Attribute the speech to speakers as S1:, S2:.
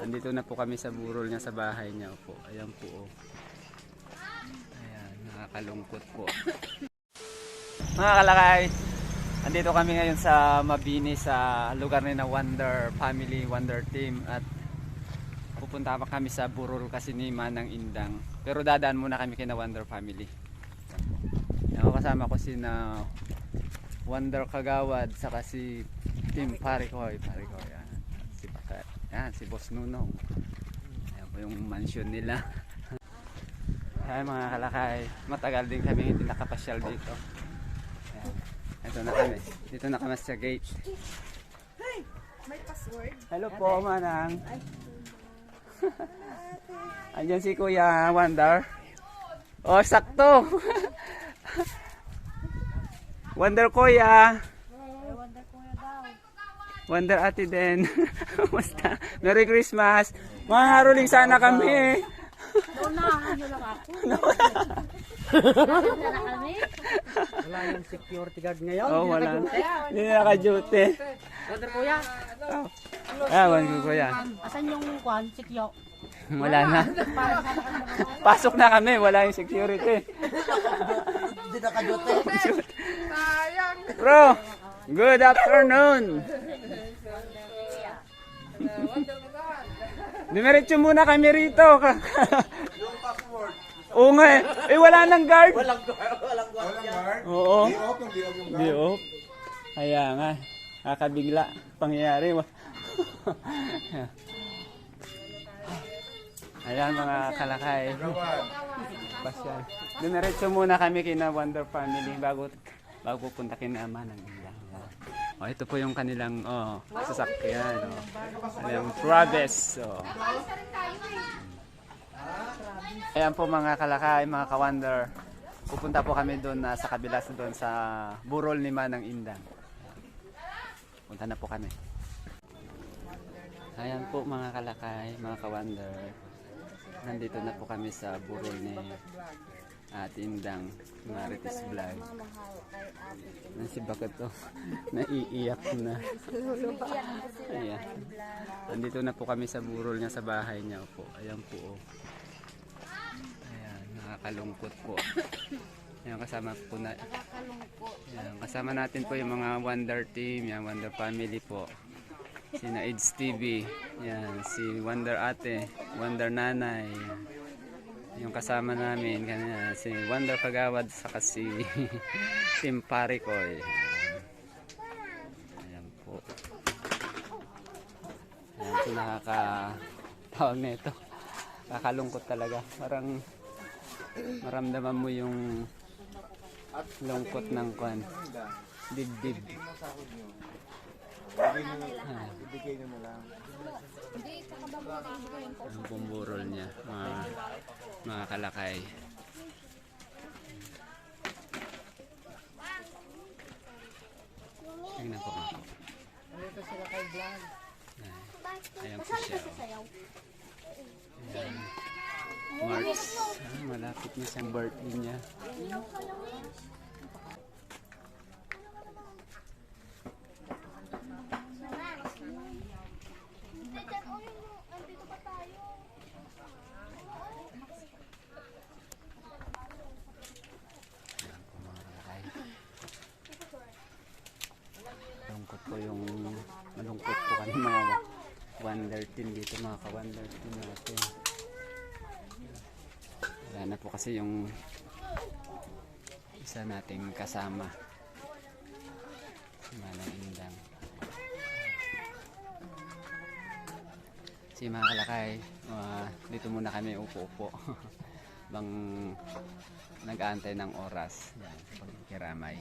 S1: Nandito na po kami sa burol niya sa bahay niya po. Ayan po. Oh. Ayan, nakakalungkot po. Mga kalakay, andito kami ngayon sa Mabini sa lugar ni na Wonder Family, Wonder Team at pupunta pa kami sa Burol kasi ni Manang Indang. Pero dadaan muna kami kina Wonder Family. Yan, kasama ko si na Wonder Kagawad saka si Team Parikoy, Parikoy. Yan. Si Boss Nunong. Ayan po yung mansion nila. Ay mga kalakay, matagal din kami hindi nakapasyal dito. Ayan. Ito na kami. Dito na kami sa gate.
S2: May password?
S1: Hello po, Manang. Andiyan si Kuya Wonder. Oh, sakto. Wonder Kuya.
S2: Wonder
S1: Ate din. Kumusta? Merry Christmas. Mga haruling sana kami.
S2: Naunahan nyo lang ako. Naunahan na kami.
S3: Wala yung security guard ngayon.
S1: Oh, wala. Hindi na naka-duty.
S3: Brother Kuya,
S1: Ah, Wonder Kuya.
S3: asan yung kwan, sikyo?
S1: Wala na. Pasok na kami. Wala yung security.
S3: Hindi nakadote.
S1: Bro, good afternoon. Dumiretso muna kami rito.
S4: Yung password.
S1: Oo nga eh. Eh wala nang guard.
S3: Walang guard, walang guard.
S4: Walang guard.
S1: Oo.
S4: Di off di off yung
S1: Di off. Kaya nga. Kakabigla. Pangyayari. Ayan mga kalakay. Pasyal. Dumiretso muna kami kina Wonder Family bago bago pupunta kina Ama ng Ilang. Oh, ito po yung kanilang oh, sasakyan. Oh. Ayan, Travis. Oh. Ayan po mga kalakay, mga ka-wonder. Pupunta po kami doon na sa kabila sa doon sa Burol ni Manang Indang. Punta na po kami. Ayan po mga kalakay, mga ka-wonder. Nandito na po kami sa burol ni Ate Indang, Marites Vlog. Yan si Bakit to, naiiyak na. Ayan. Nandito na po kami sa burol niya sa bahay niya po. Ayan po. Oh. Ayan, nakakalungkot po. Ayan, kasama po na. Ayan, kasama natin po yung mga Wonder Team, yan, Wonder Family po. Si Naids TV, yan, si Wonder Ate, Wonder Nanay, yan. Yung kasama namin, kanina, si Wonder Kagawad, saka si Team Parikoy. Ayan po. Ayan po nakaka, tawag na kakalungkot talaga. Parang maramdaman mo yung lungkot ng kwan, dibdib.
S4: Ibigay nyo na lang.
S1: ang bumburol niya mga, mga kalakay. Tingnan ko. Nga po
S3: Dito sila kay Blan.
S1: ayan. Po siya. ayan. March ah, malapit na siyang birthday niya Ayan po mga kalakay malungkot po yung malungkot po kami mga wonder team dito mga ka-wonder team natin. Wala na po kasi yung isa nating kasama. Si Manang Indang si mga kalakay ah, dito muna kami upo-upo. Bang nag-aantay ng oras. Yan pagkiramay